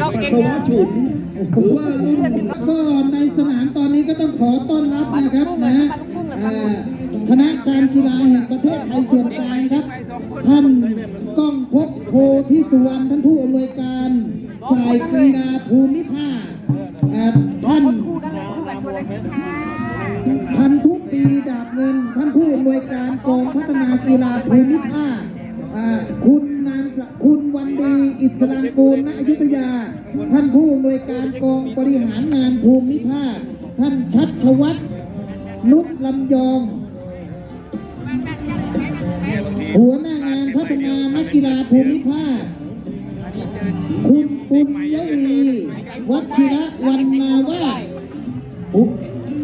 ปัสสาวะฉุนหรือว่าก็ในสนามตอนนี้ก็ต้องขอต้อนรับนะครับนะฮะคณะการกีฬาแห่งประเทศไทยส่วนกลางครับ ท่านก้องพบโพธิสุวรรณท่านผู้อำนวยการฝ่ายกีฬาภูมิภาคอ่าท่านพันทุกปีดาบเงิน ท่านผู้อำนวยการกองพัฒนากีฬาภูมิภาคอ่าคุณนางสะคุณวันดี อิสรางกูลณอยุธยา ท่านผู้อำนวยการกองบริหารงานภูมิภาค ท่านชัดชวัฒน์นุชลำยอง หัวหน้างานพัฒนานักกีฬาภูมิภาค คุณปุญยวีวัชิระวันนาวา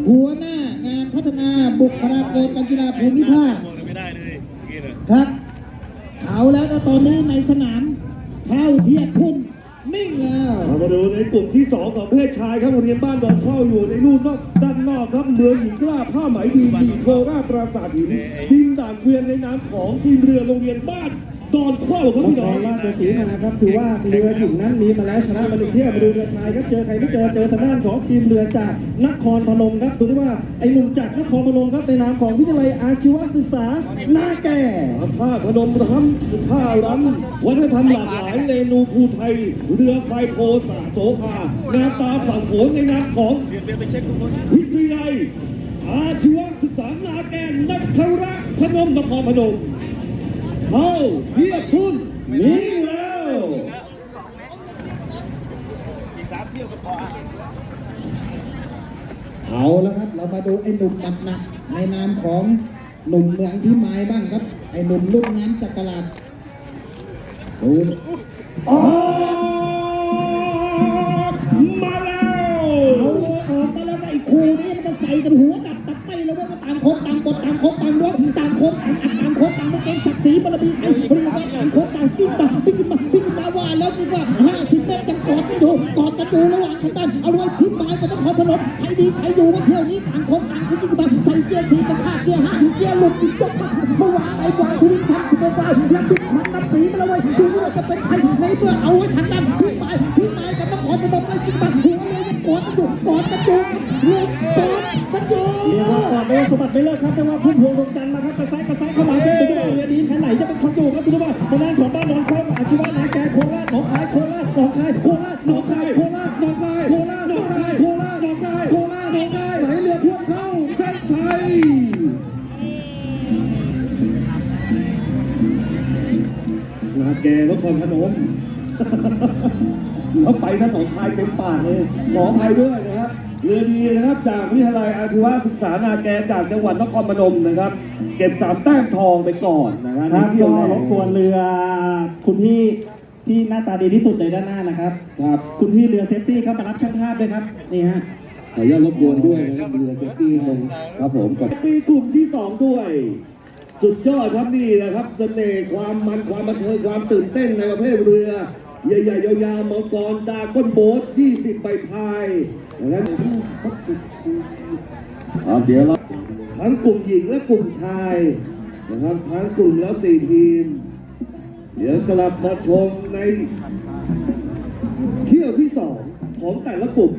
หัวหน้างานพัฒนาบุคลากรการกีฬาภูมิภาคครับ เอาแล้วนะตอนนี้ในสนาม เข้าเทียบพุ่มนิ่งแล้วเรามาดูในกลุ่มที่ 2 ของเพศชายครับโรงเรียนบ้านดอนเข้าอยู่ในรูปนอกด้านนอกครับเมืองหญิงกล้าผ้าไหมดีดีโคราชปราสาทหินดินด่านเกวียนในน้ำของทีมเรือโรงเรียนบ้าน ดอนเข้าครับพี่น้อรงราชสีมาครับถือว่าเรือหญิงนั้นมีมาแล้วชนะมาหนึ่งเที่ยวมาดูเรือชายครับเจอใครไม่เจอเจอทางด้านของทีมเรือจากนครพนมครับดูที่ว่าไอ้หนุ่มจากนครพนมครับในนามของวิทยาลัยอาชีวศึกษาหน้าแก่ท่าพนมทำท่ารำวัฒนธรรมหลากหลายเมนูภูไทย เรือไฟโพสาโสภาแนตาฝั่งโขนในนามของวิทยาลัยอาชีวศึกษานาแกนนักระพนมนครพนม เข้าเทียบทุนนี่แล้วเอาแล้วครับ เรามาดูไอ้หนุ่มหนักหนักๆในนามของหนุ่มเมืองพิมายบ้างครับ ไอ้หนุ่มลูกน้ำจักรลาดดูออกมาแล้วเอาเลยออกมาแล้วก็ไอ้ครูนี่มันจะใส่กันหัวดับ ตับไปเลยว่าต่างคนต่างบทต่างคนต่างร้องต่างคนต่างอัดต่างคนต่างไม่เกรงศักดิ์ศรีบารมีใครเรียกว่าต่างคนต่างติ้งต่างติ้งมาติ้งมาว่าแล้วจริงว่าห้าสิบเมตรจะกอดกันอยู่กอดกันอยู่ระหว่างทางด้านเอาไว้พิมายกับนครพนมใครดีใครอยู่ว่าเที่ยวนี้ต่างคนต่างคุณยิ่งมาใส่เกียร์สีกระชากเกียร์ห้าเกียร์หลุดจิงจกมาเมื่อวานไอ้วางทุนทำสุโมบายแล้วบิ๊กมันนับปีมาแล้วเว้ยดูว่าจะเป็นใครในเมื่อเอาไว้ทางด้าน สมบัติไม่เลิกครับแต่ว่าพุ่มพวงดวงจันทร์มาครับกระแซะกระแซะเข้ามาเส้นดูที่ว่าเรือดีแค่ไหนจะเป็นคนดูครับดูที่ว่าทางด้านของบ้านหนองคอยอาชีวะนาแกโคราชหนองคายโคราชหนองคายโคราชหนองคายโคราชหนองคายโคราชหนองคายโคราชหนองคายโคราชหนองคายไหลเรือพ่วงเข้าเส้นชัยนาแกนครพนมเขาไปท่านหนองคายเต็มปากเลยขออภัยด้วยนะ เรือดีนะครับจากวิทยาลัยอาชีวศึกษานาแกจากจังหวัดนครพนมนะครับ เก็บสามแต้มทองไปก่อนนะครับครับในเที่ยก็วแรกรบกวนเรือคุณพี่ที่หน้าตาดีที่สุดในด้านหน้านะครับครับคุณพี่เรือเซฟตี้ครับมารับช่างภาพด้วยครับนี่ฮะขออนุญาตรบกวนด้วยนะครับเรือเซฟตี้เลยครับผมกับปีกลุ่มที่2ด้วยสุดยอดครับนี่แหละครับเสน่ห์ความมันความบันเทิงความตื่นเต้นในประเภทเรือ ใหญ่ๆยาวๆมังกรดราก้อนโบ๊ท20 ใบพายนะครับครับเดี๋ยวเราทั้งกลุ่มหญิงและกลุ่มชายนะครับทั้งกลุ่มแล้วสี่ทีม เดี๋ยวกลับมาชมในเที่ยวที่สองของแต่ละกลุ่ม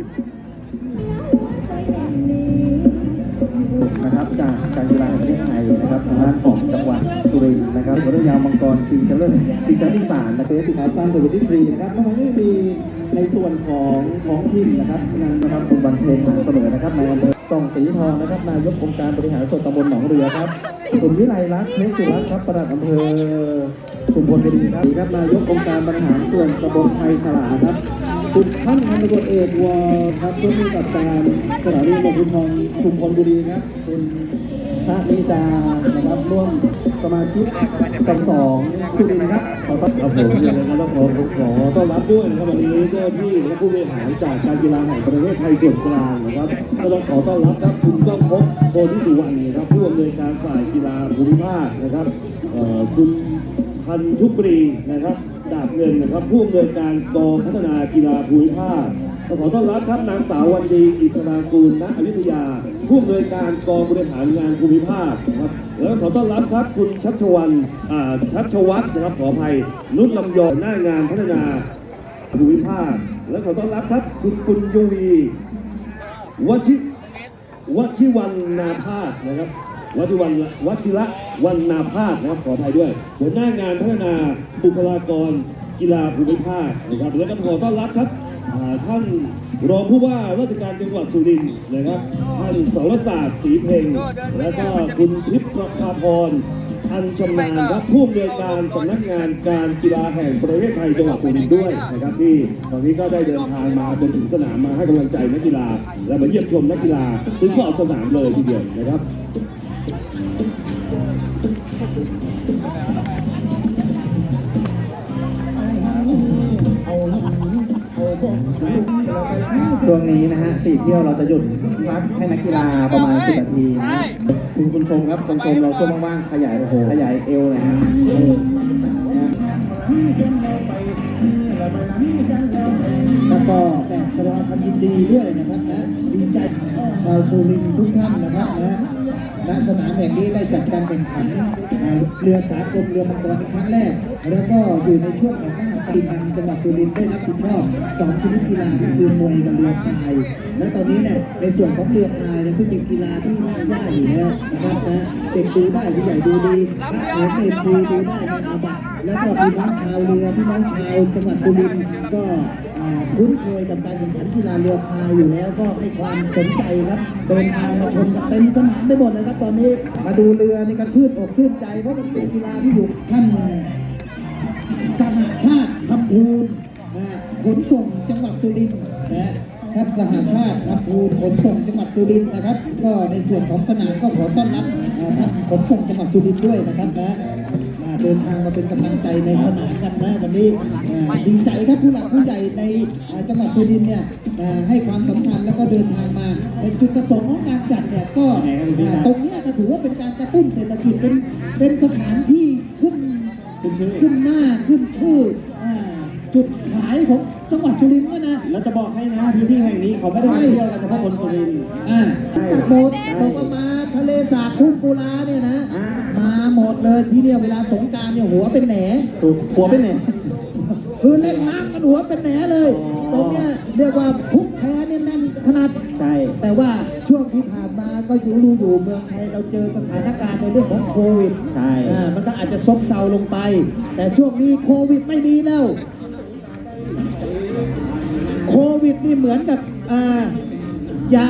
นะครับจากการกีฬาแห่งประเทศไทยนะครับทางด้านของจังหวัดสุรินทร์นะครับวอลเลย์ยาวมังกรชิงชมป์โลกชิงชมป์ที่สามนะครับที่ขาสั้นตัวที่ฟรีนะครับนอกจากนี้มีในส่วนของท้องถิ่นนะครับนางนะครับคุณบันเพ็ญเสมอนะครับนายอำเภอส่องสีทองนะครับนายกองค์การบริหารส่วนตำบลหนองเรือครับคุณวิไลลักษ์เพชรสุรัตน์ครับประหลัดอำเภอชุมพลบุรีครับครับนายกองค์การบริหารส่วนตำบลไทยฉลาครับ คุณท่านพันตำรวจเอกวอครับผู้มีกับการสถานีตำรวจภูธรชุมพลบุรีครับ คุณพระนิดานะครับร่วมสมาชิกกองสองสุรินทร์ครับขอต้อนรับผมยังไงก็ต้องขอขอต้อนรับด้วยนะครับวันนี้เจ้าที่และผู้บริหารจากการกีฬาแห่งประเทศไทยส่วนกลางนะครับก็ต้องขอต้อนรับครับคุณก้องพบโพธิสุวรรณนะครับผู้อำนวยการฝ่ายกีฬาภูมิภาคนะครับเอ่อคุณพันธุปรีนะครับ ดาบเงินนะครับผู้อำนวยการกองพัฒนากีฬาภูมิภาคขอต้อนรับครับนางสาววันดีอิสรากูลณอยุธยา ผู้อำนวยการกองบริหารงานภูมิภาคนะครับแล้วขอต้อนรับครับคุณชัชวันชัชวัฒน์นะครับขออภัยนุชลำยองหน้างานพัฒนาภูมิภาค และขอต้อนรับครับคุณปุญยุยวชิวชิวันนาพาสนะครับ วัชิวันวัชิระวันนาพาสนะครับขออภัยด้วย หัวหน้างานพัฒนาบุคลากรกีฬาภูมิภาคนะครับแล้วก็ขอต้อนรับครับท่านรองผู้ว่าราชการจังหวัดสุรินทร์นะครับท่านสรศาสตร์ศรีเพ็งแล้วก็คุณทิพย์ประภาพรอันชำนาญครับผู้อำนวยการสำนักงานการกีฬาแห่งประเทศไทยจังหวัดสุรินทร์ด้วยนะครับที่ตอนนี้ก็ได้เดินทางมาจนถึงสนามมาให้กำลังใจนักกีฬา และมาเยี่ยมชมนักกีฬาถึงขอบสนามเลยทีเดียวนะครับ ช่วงนี้นะฮะสี่เที่ยวเราจะหยุดพักให้นักกีฬาประมาณ10นาทีนะคุณคุณชมครับคุณชมเราช่วงว่างๆขยายโอ้โหขยายเอวเลยฮะเออนะแล้วก็แบบแสดงความยินดีด้วยนะครับนะดีใจชาวสุรินทร์ทุกท่านนะครับนะ ณสนามแห่งนี้ได้จัดการแข่งขันเรือสากลเรือมังกรเป็นครั้งแรก แล้วก็อยู่ในช่วงของมหากรรมจังหวัดสุรินทร์ได้รับผิดชอบสองชนิดกีฬาก็คือมวยกับเรือพาย และตอนนี้เนี่ยในส่วนของเรือพายซึ่งเป็นกีฬาที่น่ายากอยู่แล้วนะครับนะเด็กดูได้ผู้ใหญ่ดูดีนักเรียนเอชีดูได้ไม่อาบัตแล้วก็พี่น้องชาวเรือพี่น้องชาวจังหวัดสุรินทร์ก็ คุ้นเคยกับการแข่งขันกีฬาเรือพายอยู่แล้วก็ให้ความสนใจครับเดินทางมาชมกันเต็มสนามไปหมดเลยครับ ตอนนี้มาดูเรือนี่ก็ชื่นอกชื่นใจเพราะมันเป็นกีฬาที่อยู่ท่านสหชาติคำพูนขนส่งจังหวัดสุรินทร์นะครับสหชาติคำพูนขนส่งจังหวัดสุรินทร์นะครับ ก็ในส่วนของสนามก็ขอต้อนรับท่านขนส่งจังหวัดสุรินทร์ด้วยนะครับนะ เดินทางมาเป็นกำลังใจในสนามกันนะวันนี้อ่าดีใจครับผู้หลักผู้ใหญ่ในอ่าจังหวัดสุรินทร์เนี่ยอ่าให้ความสำคัญแล้วก็เดินทางมาเป็นจุดประสงค์ของการจัดเนี่ยก็อ่าตรงเนี้ยก็ถือว่าเป็นการกระตุ้นเศรษฐกิจเป็นเป็นสถานที่ขึ้นขึ้นหน้าขึ้นชื่ออ่าจุดขายของจังหวัดสุรินทร์ก็นะแล้วจะบอกให้นะพื้นที่แห่งนี้เขาไม่ได้มาเที่ยวกันเฉพาะคนสุรินทร์อ่าใช่หมดบอกว่ามาทะเลสาบทุ่งกุลาเนี่ยนะ อ่ามาหมดเลยที่เนี่ยเวลาสงกรารเนี่ยหัวเป็นแหนถูกหัวไปเนี่ยคือเล่นน้ำกันหัวเป็นแหนเลยอ๋อตรงเนี้ยเรียกว่าทุกแพ้เนี่ยแน่นขนาดใช่แต่ว่าช่วงที่ผ่านมาก็อยู่รู้อยู่เมืองไทยเราเจอสถานการณ์ในเรื่องของโควิดใช่อ่ามันก็อาจจะซบเซาลงไป แต่ช่วงนี้โควิดไม่มีแล้วโควิดนี่เหมือนกับอ่ายา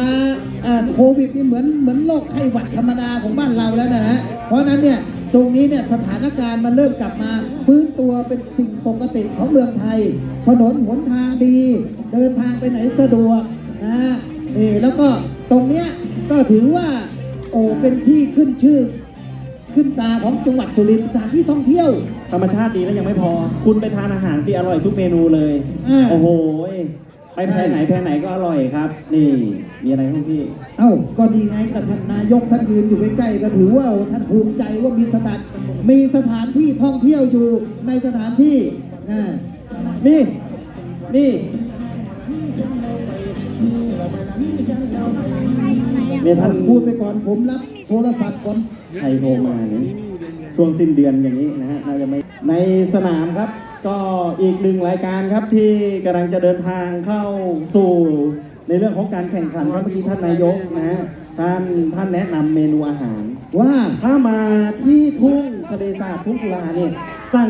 อ่าโควิดนี่เหมือนเหมือนโรคไข้หวัดธรรมดาของบ้านเราแล้วนะฮะเพราะฉะนั้นเนี่ย ตรงนี้เนี่ยสถานการณ์มันเริ่มกลับมาฟื้นตัวเป็นสิ่งปกติของเมืองไทย ถนนหนทางดี เดินทางไปไหนสะดวกนะฮะนี่แล้วก็ตรงเนี้ยก็ถือว่าโอ้เป็นที่ขึ้นชื่อ ขึ้นตาของจังหวัดสุรินทร์สถานที่ท่องเที่ยว ธรรมชาติดีแล้วยังไม่พอ คุณไปทานอาหารที่อร่อยทุกเมนูเลย อ่า โอ้โหย ไปแพรไหนแพรไหนก็อร่อยครับ นี่มีอะไรบ้างพี่ เอ้าก็ดีไงกับท่านนายกท่านยืนอยู่ใกล้ๆก็ถือว่าโอ้ท่านภูมิใจว่ามีสถานมีสถานที่ท่องเที่ยวอยู่ในสถานที่นะนี่ นี่เนี่ยท่านพูดไปก่อนผมรับโทรศัพท์ก่อนใครโทรมาเนี่ยช่วงสิ้นเดือนอย่างนี้นะฮะน่าจะไม่ในสนามครับ ก็อีกหนึ่งรายการครับที่กำลังจะเดินทางเข้าสู่ในเรื่องของการแข่งขันครับเมื่อกี้ท่านนายกนะฮะท่านท่านแนะนำเมนูอาหาร ว่าถ้ามาที่ทุ่งทะเลสาบทุ่งกุลาเนี่ยสั่ง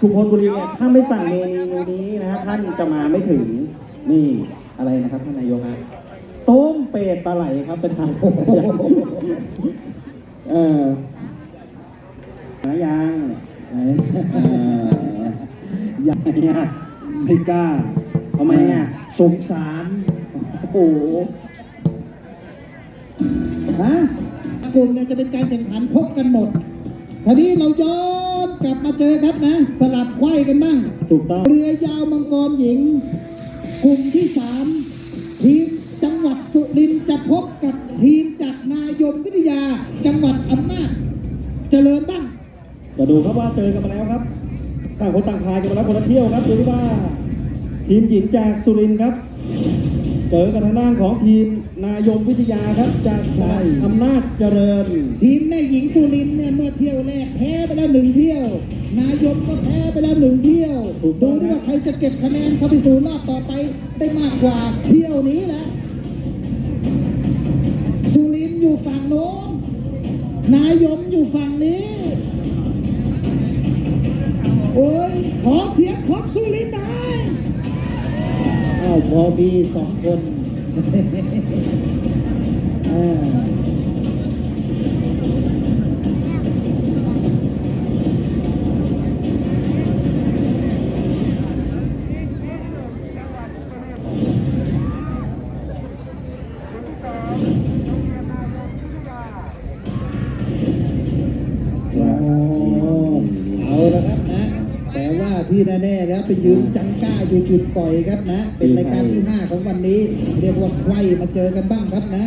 ชุมพลบุรีเนี่ยถ้าไม่สั่งเมนูนี้นะฮะท่านจะมาไม่ถึงนี่อะไรนะครับท่านนายกฮะต้มเป็ดปลาไหลครับเป็นทางเออหายังเออ ยังเนี่ยไม่กล้าทำไมอะสงสาร โอ้โหฮะกลุ่มเนี่ยจะเป็นการแข่งขันพบกันหมดทีนี้เราย้อนกลับมาเจอครับนะ สลับไขว้กันบ้าง ถูกต้องเรือยาวมังกรหญิง กลุ่มที่สามทีมจังหวัดสุรินทร์จะพบกับทีมจากนายมวิทยา จังหวัดอำนาจเจริญบ้าง จะดูครับว่าเจอกันมาแล้วครับ ต่างคนต่างพายกันมาแล้วคนละเที่ยวครับดูที่ว่าทีมหญิงจากสุรินทร์ครับ เจอกันทางด้านของทีมนายมวิทยาครับจากจังหวัดอำนาจเจริญ ทีมแม่หญิงสุรินทร์เนี่ยเมื่อเที่ยวแรกแพ้ไปแล้วหนึ่งเที่ยว นายมก็แพ้ไปแล้วหนึ่งเที่ยวถูกต้ดูองดิครับว่าใครจะเก็บคะแนนเข้าไปสู่รอบต่อไปได้มากกว่าเที่ยวนี้แหละสุรินทร์อยู่ฝั่งโน้นนายมอยู่ฝั่งนี้ โอ้ยขอเสียงของสุรินทร์หน่อยอ้าวพอมีสองคน อ่า ไปยืนจังก้าอยู่จุดปล่อยครับนะ เป็นรายการที่5ของวันนี้ เรียกว่าใครมาเจอกันบ้างครับนะ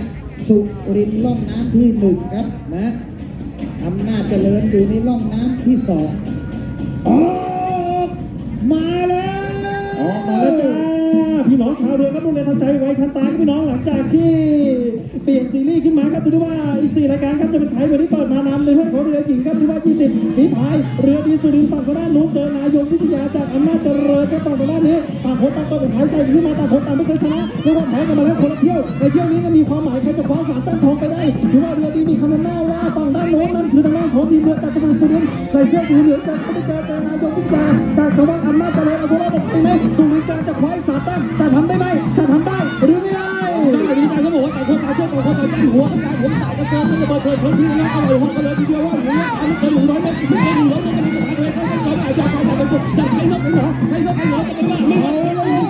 สุรินทร์ล่องน้ำที่หนึ่งครับนะอำนาจเจริญอยู่ในล่องน้ำที่สองออกมาแล้วออกมาแล้วจ้าพี่น้องชาวเรือครับดูเลยทันใจไว้ทันตากับพี่น้องหลังจากที่ เปลี่ยนซีรีส์ขึ้นมาครับดูดิว่าอีกสี่รายการครับจะเป็นใครวันนี้เปิดมานำในเรื่องของเรือหญิงครับดูว่า 20ฝีพายเรือดีสุรินทร์ฝั่งทางด้านนู้นเจอนายกวิทยาจากอำนาจเจริญครับฝั่งทางด้านนี้ต่างคนต่างก็เป็นพายใส่ขึ้นมาต่างคนต่างไม่เคยชนะเรียกว่าแพ้กันมาแล้วคนละเที่ยวในเที่ยวนี้ก็มีความหมายใครจะคว้าสามแต้มทองไปได้ถือว่าเรือดีมีคำนำหน้าว่าฝั่งด้านโน้นนั้นคือทางด้านของทีมเรือจากจังหวัดสุรินทร์ใส่เสื้อสีเหลืองจากอเมริกาเจอนายกวิทยาจากจังหวัดอำนาจเจริญเอาตัวรอดไปไหมสุรินทร์จะคว้าสามแต้มจะทำได้ไหม เปิดเผยพื้นที่แล้วก็เลยห้องกันเลยทีเดียวว่าอย่างนี้อันนี้เกินหนึ่งร้อยเมตรไม่เกินหนึ่งร้อยเมตรมันจะผ่านเลยเขาจะจอมอาจจะไปแต่เป็นจะใช้นกเป็นหรอใช้นกเป็นหรอจะไปว่าไม่เอาเลย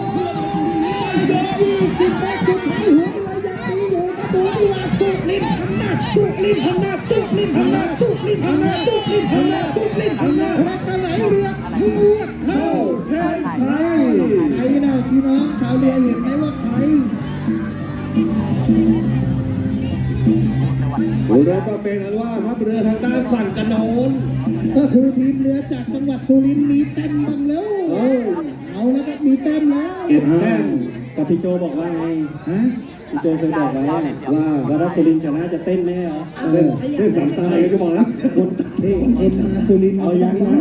ยี่สิบเมตรสุดท้ายหัวเรือยังดีอยู่มาดูดีว่าสุรินทร์อำนาจสุรินทร์อำนาจสุรินทร์อำนาจสุรินทร์อำนาจสุรินทร์อำนา ฝั่งกระโนนก็คือทีมเรือจากจังหวัดสุรินทร์มีเต็มบ้างแล้วเอาแล้วก็มีเต็มแล้วเก็บแต้มกับพี่โจบอกว่าไงฮะพี่โจเคยบอกไว้ว่าว่าถ้าสุรินทร์ชนะจะเต้นไหมเหรอเต้นเต้นสามตายก็บอกแล้วคนตายนี่เอ็นมาสุรินทร์เอายังว่า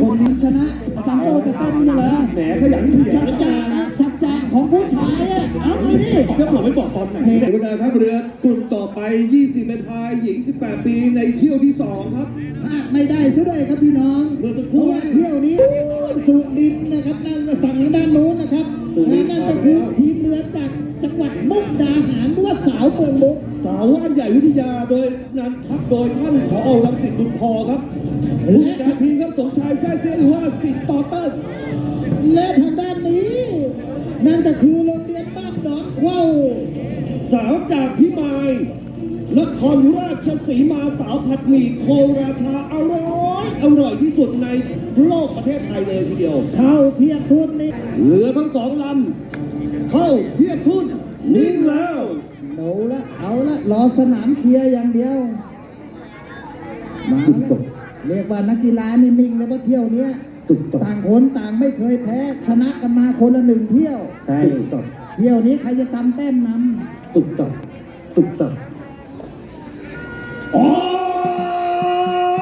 คนนี้ชนะจังโจ้จะเต้นนี่เหรอแหมขยันเขียสันจจะสัจจะ ของผู้ชายอะเอาดูดิก็ผมไม่บอกตอนไหนเรือดาครับเรือกลุ่มต่อไป 20เป็นพายหญิง 18 ปีในเที่ยวที่ 2 ครับพลาดไม่ได้ซะด้วยครับพี่น้องเมื่อสักคเพรู่ราะว่าเที่ยวนี้สุรินนะครับนั่นฝั่งด้านโน้นนะครับและนั่นก็คือทีมเรือจากจังหวัดมุกดาหารหรือว่าสาวเมืองมุก สาวว่านใหญ่วิทยาโดยนันทัพโดยท่านขอเอารังสิตบุญพอครับผู้จัดการทีมครับสมชายแซ่เซียหรือว่าสิทธิ์ต่อเติ้ลและทางด้านนี้ นั่นก็คือโรงเรียนบ้านดอนเข้าสาวจากพิมายนครราชสีมาสาวผัดหมี่โคราชาอร่อย อร่อยที่สุดในโลกประเทศไทยเลยทีเดียวเข้าเทียบทุนนี่เรือทั้งสองลำเข้าเทียบทุนนิ่งแล้วเอาละเอาละรอสนามเคลียร์อย่างเดียวมาแล้วเรียกว่านักกีฬานี่นิ่งเลยว่าเที่ยวเนี้ย ตุกตกต่างคนต่างไม่เคยแพ้ชนะกันมาคนละหนึ่งเที่ยวใช่ตุกตกเที่ยวนี้ใครจะตำแต้มนตุกตกตุกตกออ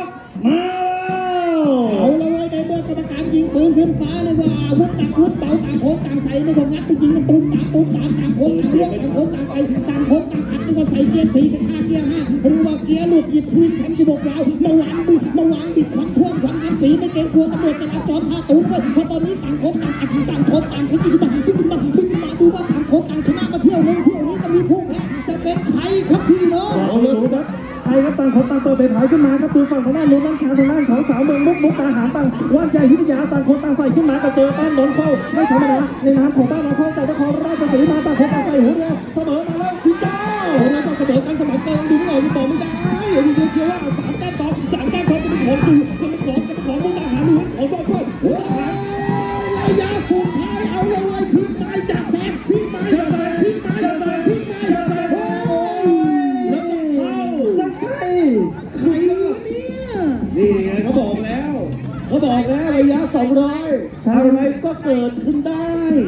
กมาแล้วำเอาละเว้ยในเมื่อกรรมการยิงปืนขึ้นฟ้าเลยว่าอาวุธหนักอาวุธเบาต่างคนต่างใส่ในพวกงัดไปยิงกันตุ้มตามตุ้มตามต่างคนต่างล้วงต่างคนต่างใส่ต่างคนต่างขัดนึกว่าใส่เกียร์สี่กระชากเกียร์ห้าหรือว่าเกียร์หลุดหยิบพื้นแข็งที่บอกเรามาวางบิดมาวางบิด เกรงกลัวตำรวจจราจรท่าตูนเลยเพราะตอนนี้ต่างคนต่างอัดต่างคนต่างขยิงมาขึ้นมาขึ้นมาดูว่าต่างคนต่างชนะมาเที่ยวนึงเที่ยวนี้จะมีผู้แพ้จะเป็นใครครับพี่น้องเอาเลยครับไทยครับต่างคนต่างเปิดเผยผายขึ้นมาครับดูฝั่งทางด้านนู้นด้านข้างทางด้านของสาวเมืองมุกมุกตาหารต่างว่านใหญ่วิทยาต่างคนต่างใส่ขึ้นมาก็เจอบ้านหนนเข้าไม่ธรรมดาในน้ำของบ้านนาครจากนครรา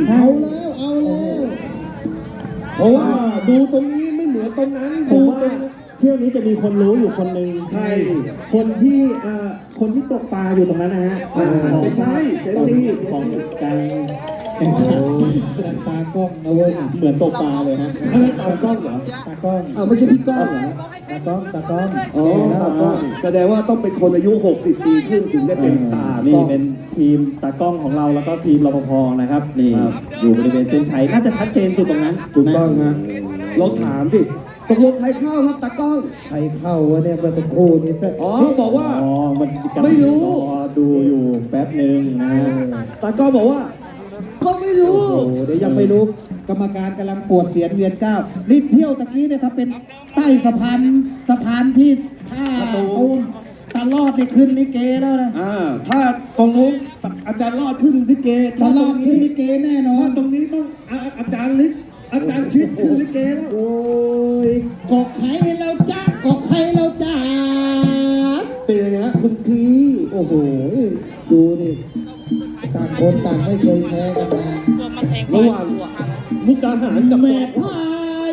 เอาแล้วเอาแล้วเพราะว่าดูตรงนี้ไม่เหมือนตรงนั้นผดูมตรว่างเที่ยวนี้จะมีคนรู้อยู่คนหนึ่งใครคนที่อ่าคนที่ตกปลาอยู่ตรงนั้นนะฮะอ่าไม่ใช่เซนตี้ของไกลตาโตากล้องนะเว้ยเหมือนตกปลาเลยฮะอะไรตากล้องเหรอตากล้องอ้าวไม่ใช่พี่ก้องเหรอ ตากล้องตากล้องอ๋อตากล้องแสดงว่าต้องเป็นคนอายุ 60 ปีขึ้นถึงได้เป็นตานี่กล้องเป็นทีมตากล้องของเราแล้วก็ทีมรปภนะครับนี่ครับอยู่บริเวณเส้นชัยน่าจะชัดเจนสุดตรงนั้นถูกต้องนะฮะลองถามสิตกลงใครเข้าครับตากล้องใครเข้าวะเนี่ยเมื่อสักครู่นี้แต่อ๋อบอกว่าอ๋อมันกำลังไม่รู้อดูอยู่แป๊บหนึ่งนะตากล้องบอกว่า ก็ไม่รู้ โอ้โหเดี๋ยวยังไม่รู้กรรมการกำลังปวดเสียนเวียนก้าวนี่เที่ยวตะกี้เนี่ยถ้าเป็นใต้สะพานสะพานที่ท่าตูมตลอดนี่ขึ้นลิเกแล้วนะอ่าถ้าตรงนู้นอาจารย์รอดขึ้นลิเกตลอดขึ้นลิเกแน่นอนถ้าตรงนี้ต้องอาอาจารย์ลิศอาจารย์ชิดขึ้นลิเกแล้วโอ้ยกอกไข่เราจ้ากอกไข่เราจ้าเป็นยังไงฮะคุณพี่โอ้โหดูดิ ต่างคนต่างไม่เคยแพ้กันมาระหว่างมุกดาหารกับแม่พา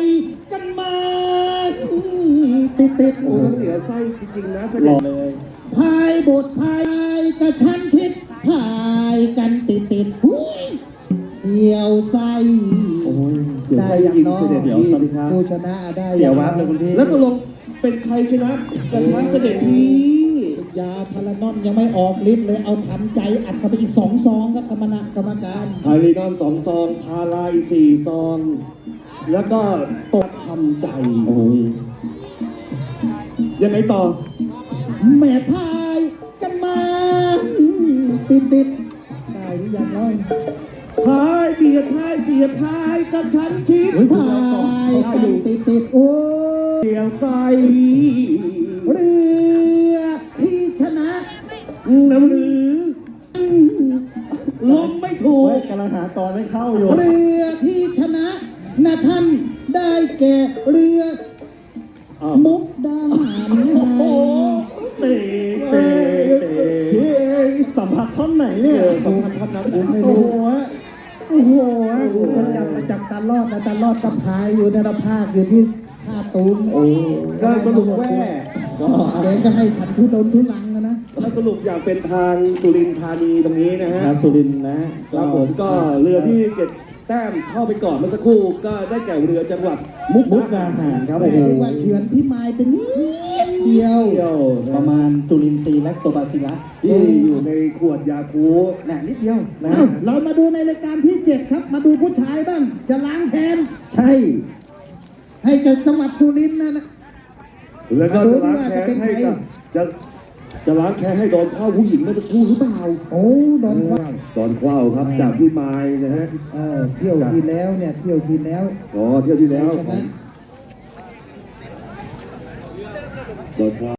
ยกันมาติดติดๆโอ้โอ้โหเสียไส้จริงๆนะเสรด็อจเลยพายบทพายกระชั้นชิดพายกันติดติดๆหุ้ยเสียวไส้โอ้ยเสียไส้จริงๆเสด็จพี่ครับผู้ชนะได้เสียวับเลยคุณพี่แล้วตกลงเป็นใครชนะกันคะเสด็จพี่ ยาพารานอนยังไม่ออกฤทธิ์เลยเอาทันใจอัดเข้าไปอีกสองซองครับกรรมนะกรรมการไทลีนอนสองซอง พาราอีกสี่ซอง แล้วก็ตกทำใจโอ้ยยังไงต่อ แม่พายกันมาติดติดๆได้หรือยังเล่าพายเบียดพายเสียดพายกับฉันชิดพายกันติดติดๆโอ้ยเสียวไส้เรือที่ชนะ น้ำหรือ ลมไม่ถูโอ้กยกำลังหาตอนไม่เข้าอยู่ เรือที่ชนะนะท่านได้แก่เรือ อ้าว มุกดาหารโอ้โหเตะเตะเตะพี่เองสัมผัสท่อนไหนเนี่ยเออสัมผัสท่อนนั้นไม่โอ้รู้ โหโอ้โหมันจับมาจับตาลอดนะตาลอดกับพายอยู่ในระภาคอยู่ที่ท่าตูมโอ้ก็สรุปแว่ก็เด็กก็ให้ฉันทุดนทุลังนะนะ ถ้าสรุปอย่างเป็นทางสุรินทร์ธานีตรงนี้นะฮะครับสุรินทร์นะครับผมก็เรือที่เก็บแต้มเข้าไปก่อนเมื่อสักครู่ก็ได้แก่เรือจังหวัดมุกมุกดาดาหารหารครับแต่โอ้โหที่ว่าเฉือนพี่ไม้เป็นนิดเดียวเดียวปนะระมาณจุลินทรีย์และโตบาซิลัสที่อยู่ในขวดยาคูน่ะนิดเดียวนะเอ้าเรามาดูในรายการที่ 7 ครับ มาดูผู้ชายบ้าง จะล้างแค้นใช่ ให้เจัจังหวัดสุรินทร์นะนะแล้วก็จะล้างแค้นให้กับจะ จะล้างแค้นให้ดอนเข้าผู้หญิงเมื่อสักครู่หรือเปล่าโอ้โดนว่าดอนเข้าครับจากพี่ไม้นะฮะเออเที่ยวทีแล้วเนี่ยเที่ยวทีแล้วอ๋อเที่ยวที่แล้วชนะดอนเข้า